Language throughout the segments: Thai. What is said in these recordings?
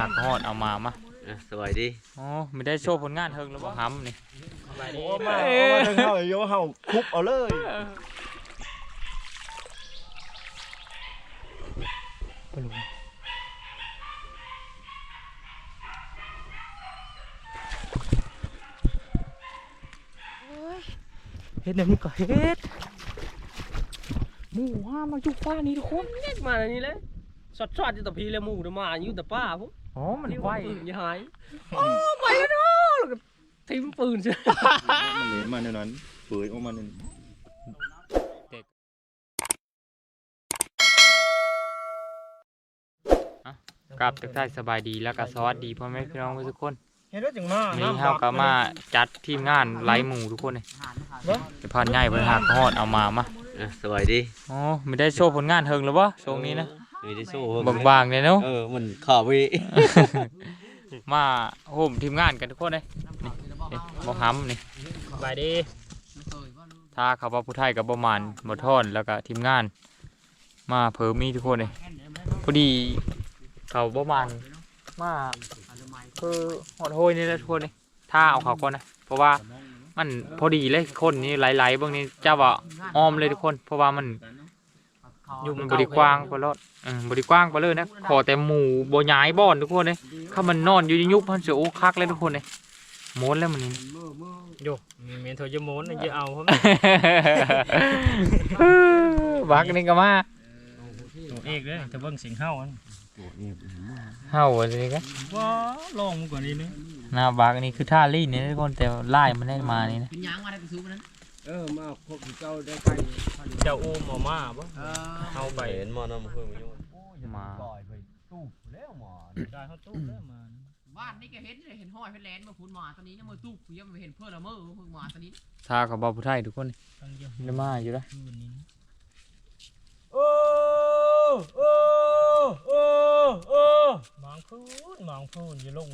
หักฮอดเอามามาอะสวัสดีอ๋อไม่ได้โชว์ผลงานเฮิงแล้วบ่ห้ำนี่โอ้มาเอามาถึงเฮาโยเฮาคุบเอาเลยปลุงเฮ็ดเดี๋ยวนี้ก็เฮ็ดหมูห้ามาอยู่ฟ้านี่ทุกคนเล็กมาอันนี้เลยสดชอดจะตะพีเลยหมูเดี๋ยวมาอยู่แต่ป้าผม อ๋อมันนี่ไหวปืนอย่าหายโอ้ไปแล้วเนาะแล้วก็ทิ้งปืนใช่มันเหลนมาแนวนั้นเปื่อยออกมานั่นกลับทักทายสบายดีแล้วก็สวัสดีพ่อแม่พี่น้องทุกคนเฮ็ดได้จังมานี่เฮาก็มาจัดทีมงานไล่หมู่ทุกคนเลยจะพานใหญ่เพิ่นหักฮอดเอามามาอะสวัสดีอ๋อไม่ได้โชว์ผลงานเฮิงแล้วบ่ช่วงนี้นะ มีได้สู้บางๆเลยเนาะเออมันขอวิมาโฮมทีมงานกันทุกคนเลยนี่นี่บ่ห้ำนี่สบายดีถ้าเขาว่าผู้ไทยกับประมาณบ่ทอนแล้วก็ทีมงาน มาเพิ่มมีทุกคนเลยพอดีเขาประมาณมาคือหดโหยนี่แหละทุกคนเลยถ้าเอาเขาก่อนนะเพราะว่ามันพอดีเลยคนนี้ไหลๆเบางนี้เจ้าว่าอ้อมเลยทุกคน เพราะว่ามัน อยู่มันบริกว้างไปแล้วเออบริกว้างไปเลยนะ ขอแต่หมูโบย้ายบ่อนทุกคนเลยถ้ามันนอนอยู่ในยุบพันเสือโอ้คักเลยทุกคนเลยโม้นแล้วมันนี่โยมีเมนเทอร์จะโมนจะเอาผมบักนี่ก็มาตัวเอกเลยแต่เบิ่งเสียงเฮาอันเห่าอะไรนี่กันว้าลองกว่านี้นึงหน้าบักนี่คือท่าลี่นี่ทุกคนแต่ไล่มันได้มานี่นะ เป็นยางมาได้ไปสู้มันนั้นเออมาพบเจ้าได้ไปเจ้าอูมอมาบ่เออเอาไปเห็นมอนำเพิ่งอยู่มาได้เขาตู้แล้วมาบ้านนี่ก็เห็นเลยเห็นห้อยเห็นแลนมาพูนมาตอนนี้ยังมือตู้ยังไม่เห็นเพื่อนละเมื่อเพิ่งมาตอนนี้ท่าเขาบาผู้ไทยทุกคนตั้งเยอะได้มาอยู่แล้วคืนนี้โอ้โอ้โอ้โอ้มองพูนมองพูนอย่าลง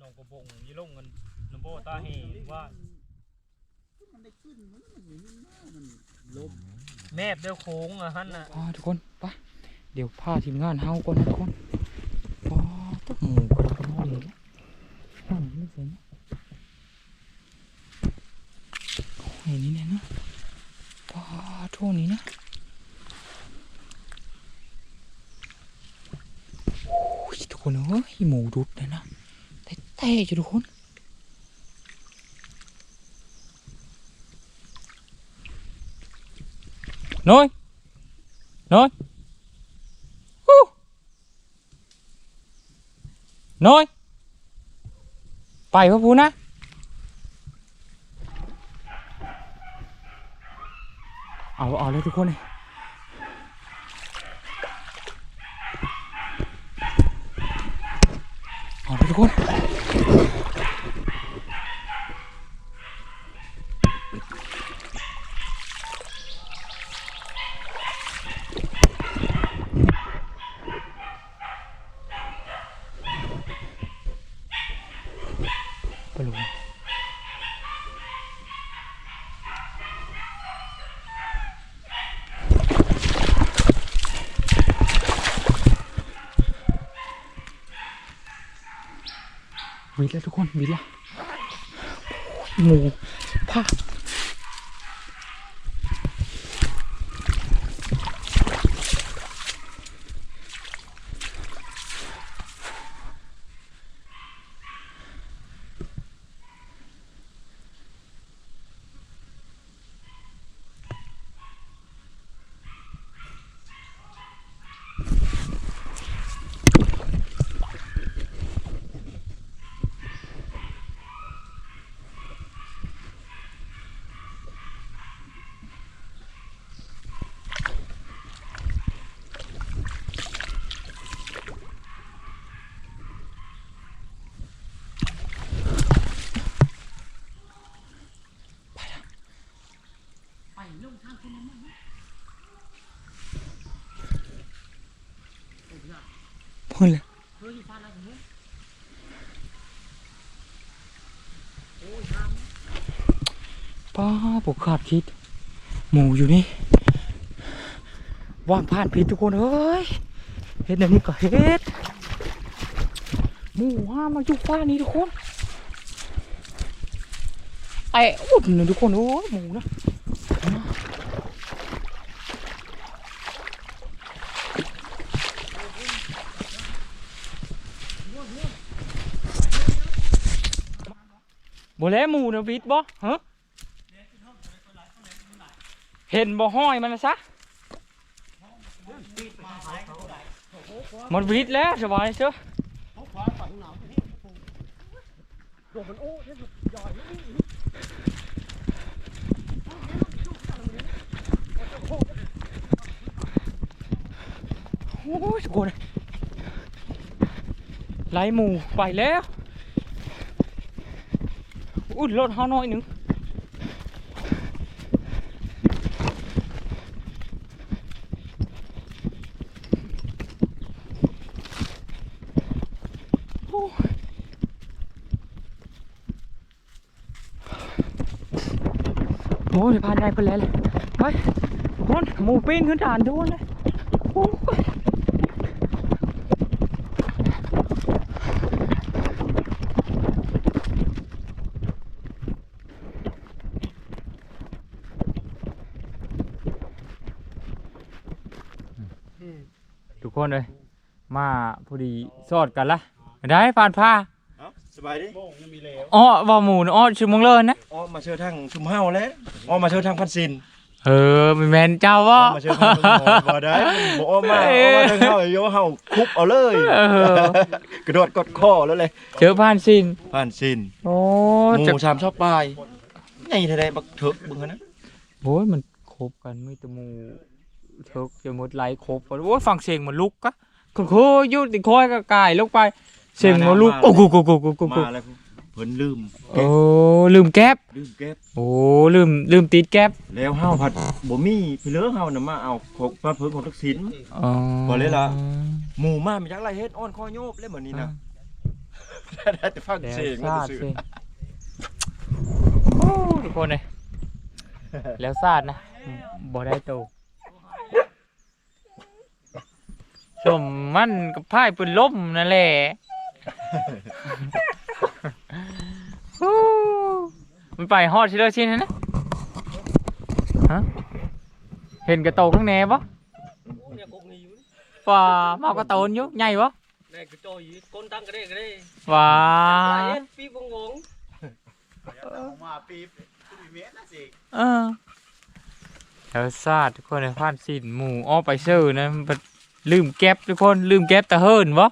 นองกระบงอย่าลงกันน้ำโบตาเฮว่า แมบเดียวโค้งอะฮั่นน่ะอ๋อทุกคนไปเดี๋ยวพาทีมงานเฮาก่อนนะทุกคนอ๋อต้องหมูกระดกนอนเลยนะนั่นไม่เห็นโอ้ยนี่แน่นะป้าทั่วนี้นะโอ้ยทุกคนเอ้ยหมูดุดเลยนะแต่แต่จ้ะทุกคน น้อยน้อยฮู้น้อยไปพ่อพูนะเอาเอาเลยทุกคนเลยเอาเลยทุกคน วิดแล้วทุกคนวิดแล้วหมูผ้า พ่นเลยเฮ้ยฟ้าป้าปกขาดคิด หมูอยู่นี่ว่างผ่านผิดทุกคนเอ้ยเฮ็ดแบบนี้ก็เฮ็ดหมูห้ามาอยู่ฟ้านี้ทุกคนไอ้อุดนะทุกคนโอ้ยหมูนะ บ่แล้วหมูนะวิทย์บ่ฮะเห็นบ่ห้อยมันนะซะมันวิทย์แล้วสบายเชียวโอ้ยทุกคนไล่หมูไปแล้ว อุ้ยรถเฮาหน่อยหนึ่งโอ้ยโอ้ยผ่านได้ไปแล้วเลยไปทุกคนหมูปีนขึ้นด่านทุกคนเลยโอ้ย ทุกคนเลยมาพอดีสอดกันละได้ผ่านผ้าเอ้าสบายดิโม่งยังมีเหลวอ้อว่าหมูนะอ้อชื่อมังเลินนะอ้อมมาเชิญทางชุมเฮาแล้วอ้อมมาเชิญทางพันซินเออไม่แมนเจ้าอ้ว่าอมมาเชิญทางชุมเฮาบ่ได้บ่อ้อมมาอ้อมมาทางเฮาโยเฮาคุบเอาเลยเออกระโดดกดคอแล้วเลยเจอผ่านสินพันซินโอ้หจะมูชามชอบปลายไงทะเลบักเถิกบึงอะนะโอ้ยมันครบกันไม่แตะมูเทิกจะหมดไหลครบกันโอ้ยฟังเสียงมันลุกกะก็โคอยุติคอยก็กายลงไป เสียงมันลุกโอ้กูกูกูกูกูกูมาแล้วเพิ่นลืมโอ้ลืมแก๊บลืมเก็บโอ้ลืมลืมติดแก๊บแล้วเฮาผัดบ่มีพี่เหลือเฮาน่ะมาเอาของมาเพิ่นของทักษิณอ๋อบ่เลยล่ะหมู่มามีจักไรเฮ็ดอ้อนคอโยบเลยเหมือนนี้นะได้แต่ฟังแล้วเสียงซามันดซื่อสิโอ้ทุกคนเลยแล้วซาดนะบ่ได้โต สมมันกับพายปืนล่มนั่นแหละโอ้มันไปฮอดชิเลอร์ชินนะฮะเห็นกระโตข้างแหนปะเนี่ยกงนี่อยู่ว่ามากระโตนอยู่ใหญ่ปะนี่คือโจยก้นตั้งก็ได้ก็ได้ว่าเอ็นปีบงงงเออแล้วซาดทุกคนในพานสินหมูอ้อไปเซอร์นะมัน ลืมแก๊ปทุกคนลืมแก๊ปตะเฮินวะ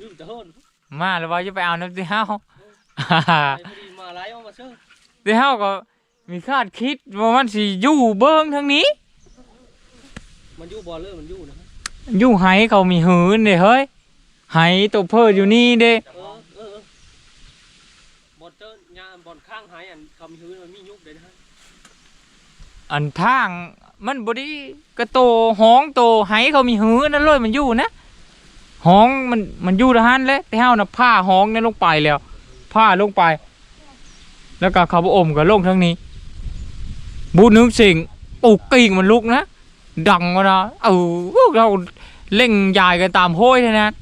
ลืมจะเฮิรนมาแล้วว่าจะไปเอาน้ำที่เฮาไปพอดีมาไล่เอามาเชื่อที่เฮาก็มีคาดคิดว่ามันสิอยู่เบิ้งทางนี้ มันอยู่บ่อเลยมันอยู่นะอยู่ไหเขามีหืนเด้เฮ้ยไหตัวเพิ่อยู่นี่เด้เออเออบ่อนเจองานบ่อนข้างหายอันคำฮื้อมันมียุบเลยนะฮะอันทาง มันบดีกระโตห้องโตไหเขามีหืนนั่นเลยมันอยู่นะห้องมันมันอยู่ละหันเลยแต่เฮาน่ะผ้าห้องนั่นลงไปแล้วผ้าลงไป แล้วก็เขาบอมก็ลงทั้งนี้ บูนึกสิ่งปลูกกิ่งมันลุกนะดังนะเออเราเล่งยายกันตามโห้ยเท่านั้น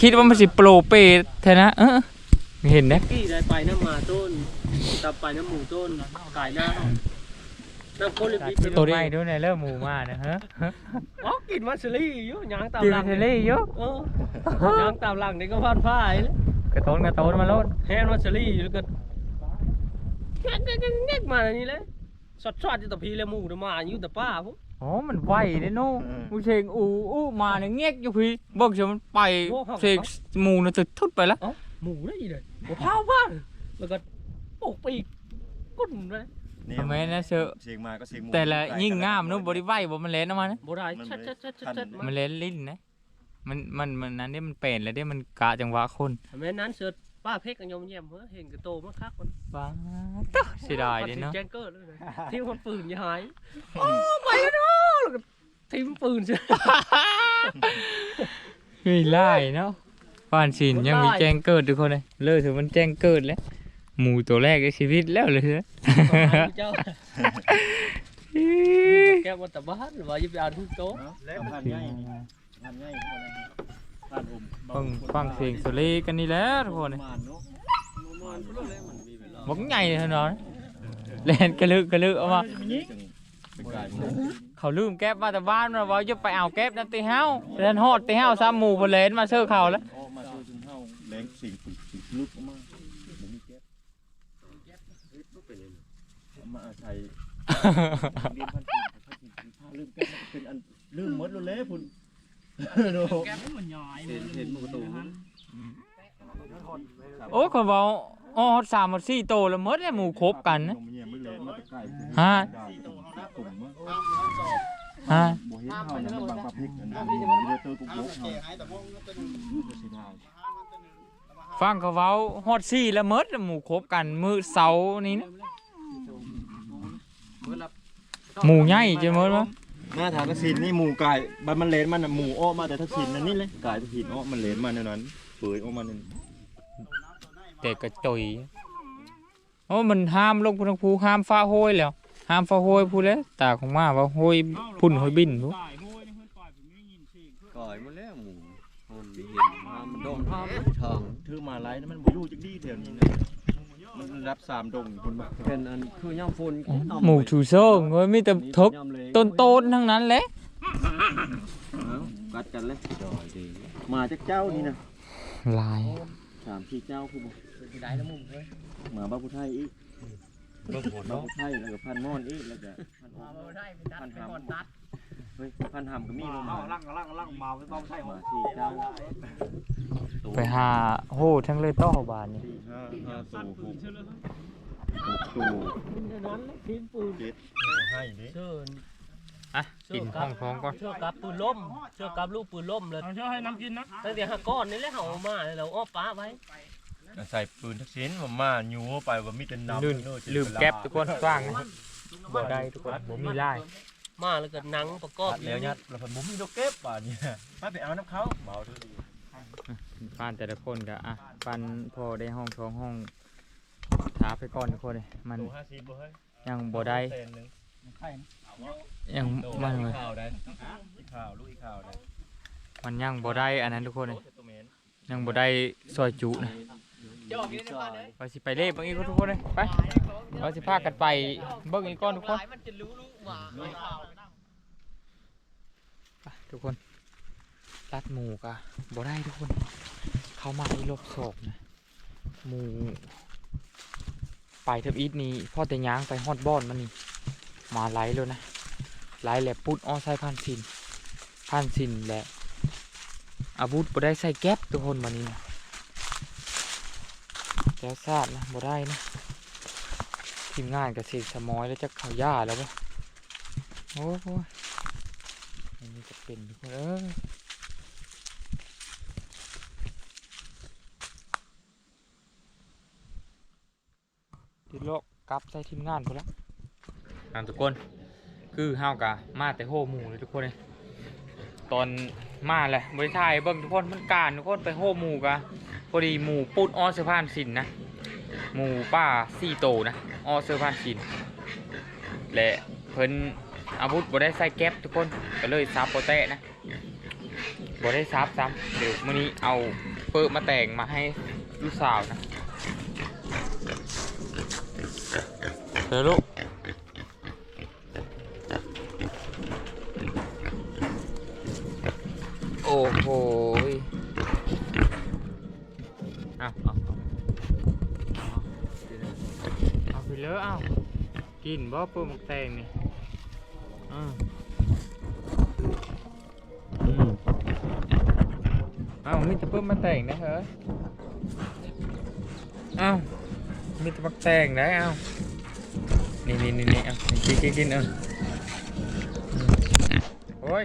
คิดว่ามันสิโปรเปรตเท่านั้นเออเห็นนะกี้ได้ไปน้ำมาต้นตับไปน้ำหมูต้นกายหน้า น้ำข้นลิบตัวไม่ด้วยในเริ่มหมูมานะฮะอ๋อกินมัสลี่อยู่ยางตามกินหลังเทเลเยอะเออยางตามหลังนี่ก็พานผ้าไอ้เลยกระโตนกระโตนมาโลดแฮนมัสลี่แล้วก็แงกแงกแงกมาอย่างนี้เลยสอดสอดจะตะพีเลยหมูเดี๋ยวมาอยู่แต่ป้าผมอ๋อ มันไวเด้โน่มูเชงอูอู้มาเนี่ยเงี้ยอยู่พี่บอกเชียวมันไปเชงหมูน่ะตึดทุดไปแล้วหมูได้อีเลยหัวเผาบ้านแล้วก็ปกปีกกุ้นเลยนี่ ทำไมนะเชอะเสียงมาก็เสียงหมูแต่ละใกยิ่งกันงามเนู้บริไวบ่มันเล่นออกมานะโบราณชัดชัดชัดชัดชัดมันเล่นลิ้นนะมันมันมันนั้นเนี่ยมันเป็นแล้วเนี่ยมันกะจังหวะคนแม่นั้นเสิร์ชป้าเพกกันยอมแย้มเฮ้ยเห็นกระโตมาคักมันว้าตะเสียดายเด้เนาะแจ้งเกิดเลยนะที่มันปืนยายโอ้ไปกันเนาะแล้วก็ทิ้งปืนใช่มีไล่เนาะผ่านสินยังมีแจ้งเกิดทุกคนเลยเลิกถึงมันแจ้งเกิดแล้ว หมูตัวแรกในชีวิตแล้วเลยนะเจ้าแกมาแต่บ้านหรือว่ายิบยาทุกโต๊ะแล้วพันใหญ่นี่พันใหญ่พวกนั้นท่านอมฟังฟังเสียงสุรีกันนี่แหล้วทุกคนนี่มานเนาะบักใหญ่เลยเท่านั้นเล่นกระลึกกระลึกเอามาเป็นกายเขาลืมแก๊บมาแต่บ้านมาว่าจะไปเอาแก๊บนั่นตีเฮาเล่นฮอดตีเฮาซ้ำหมู่เพนเลนมาเชื่อเขาแล้ว ออกมาตัวจนเฮาแรงสิ่งฝึกสิ่งลึกออกมาบ่มีแก๊ปเอามาอาศัย เรียนพันปีพันธุ์ผ้าลืมแก๊ปเป็นอันลืมหมดแล้วพุ่นโนแกมันเหมือนย้อยเห็นเห็นมูตูโอ้คนบอกอ๋อฮอดสามฮอดสี่โตแล้วมดเนี่ยหมู่ครบกันนะฮะฮะฟังเขาเว้าฮอดสี่แล้วมดหมู่ครบกัน มือเสานี้นะ หมู่ใหญ่จะหมดมั้งหน้าทางกระสินนี่หมูไก่บันมันเลนมันน่ะหมูอ้อมาแต่ทักษิณนั่นนี่เลยไก่ทักษิณอ้อมันเลนมาในนั้นเปื่อยออกมานั่นแต่กระจุยโอ้มันห้ามลงพุทธภูห้ามฟ้าโหยแล้ว ห้ามฟ้าโหยพูดแล้วตาของมาว่าโหยพุ่นโหยบินพูตายโห้ยนี่เพิ่นปล่อยผมไม่ได้ยินเสียงก่อยมาแล้วหมูมันมีเห็นมามันโดนภาพทองถือมาไล่แล้วมันบ่อยู่จักดีแถวนี้นะมัน รับสามดงคนมาเป็นอันคือย่ำฝุ่นหมู่ชูโซ่งยมีแต่ทกต้นโตนๆทั้งนั้นแหละกัดกันเลยจอยดีมาจากเจ้านี่นะลายสามสี่เจ้าคือบ่ได้แล้วมุมเลยมาบ้าผู้ไทยอีกเบิ่งผลบ้าเนาะผู้ไทยแล้วก็พันม่อนอีกแล้วก็พันอ้อมาได้เป็นดัดเป็นหอดดัด เฮ้ยพันหำก็มีลงมาล่างล่างล่างมาไม่ต้องใช่มาสี่เจ้าไปหาโหทั้งเลยต้อบานนี่สี่ห้าห้าสั้นตู่ปืหนกเชื่อเลยหกตู่นั้นเลยทีมปืนเจ็ดให้นี่เชิญอะกินห้องท้องก่อนเชื่อกับปืนล่มเชื่อกับลูกปืนล่มเลยเอาเชื่อให้น้ำกินนะตั้งแต่หักก้อนนี่แหละเขาเอามาแล้วอ้อป้าไว้ใส่ปืนทักษิณผมมาอยู่ไปว่ามีแต่น้ำลืมลืมแก๊บทุกคนฟังนะบ่ได้ทุกคนบ่มีลาย มาแล้วก็หนังประกอบตัดแล้วยัดแล้วผมบ่มีดอกเก็บป่าเนี่ยมาไปเอาน้ำเขาเบาเท่าดีบ้านแต่ละคนก็อะปันพอได้ห้องท้องห้องถาไปก่อนทุกคนเลยมันตู่ห้าสิบบ่เฮ้ยยังบ่ได้เซนหนึงยังตู่มันอีกข่าวได้อีกข่าวลูกอีกข่าวได้มันยังบ่ได้อันนั้นทุกคนเลยตัวเมนยังบ่ได้ซอยจุนะ จะออกกินได้บ้านเลยว่าสิไปเล่เบิ่งอีกทุกคนเลยไปเราสิพากันไปเบิ่งอีกก่อนทุกคนมันจะรู้ลูกหมาไปทุกคนลัดหมูกะบ่ได้ทุกคน เข้ามาในรอบสองนะหมูไปเทับอีทนี้พ่อแต่ย้างไปฮอดบอนมันนี่มาไล่เลยนะไล่แหละปุ๊ดอ้อใส่พันสินพันสินแหละอาวุธบ่ได้ใส่แก๊ปทุกคนมานี่นะ ก้วซาดนะบ่ได้นะทีมงานกับเศษสมอยแล้วจะเขาย่าแล้วปะโอ้โหอันนี้จะเป็นทุกคนเอ้ยติดโลกกลับใส่ทีมงานพอแล้วตามทุกคน คือเฮากะมาแต่โฮหมูเลยทุกคนเลยตอนมาแหละบริทายเบิ่งทุกคนมันการทุกคนไปโฮหมูกะ อดีหมูปุดออเซอร์พานสินนะหมูป้าสี่โตนะออเซอร์พานสินและเพิ่นอาวุธบ่ได้ใส่แก๊ปทุกคนก็เลยซับโปแตะนะบ่ได้ซับซ้ำเดี๋ยวมื้อนี้เอาเปิดมาแต่งมาให้ลูกสาวนะเดี๋ยวลูกโอ้โห กินบ่เปิดมาแต่งนี่อืมอืมเอ้ามีแต่เพิ่มมาแต่งนะเฮ้ยเอ้ามีแต่มาแต่งนะเอ้านี่นี่นี่นี่เอ้ากินกินกินเอออืมโอ้ย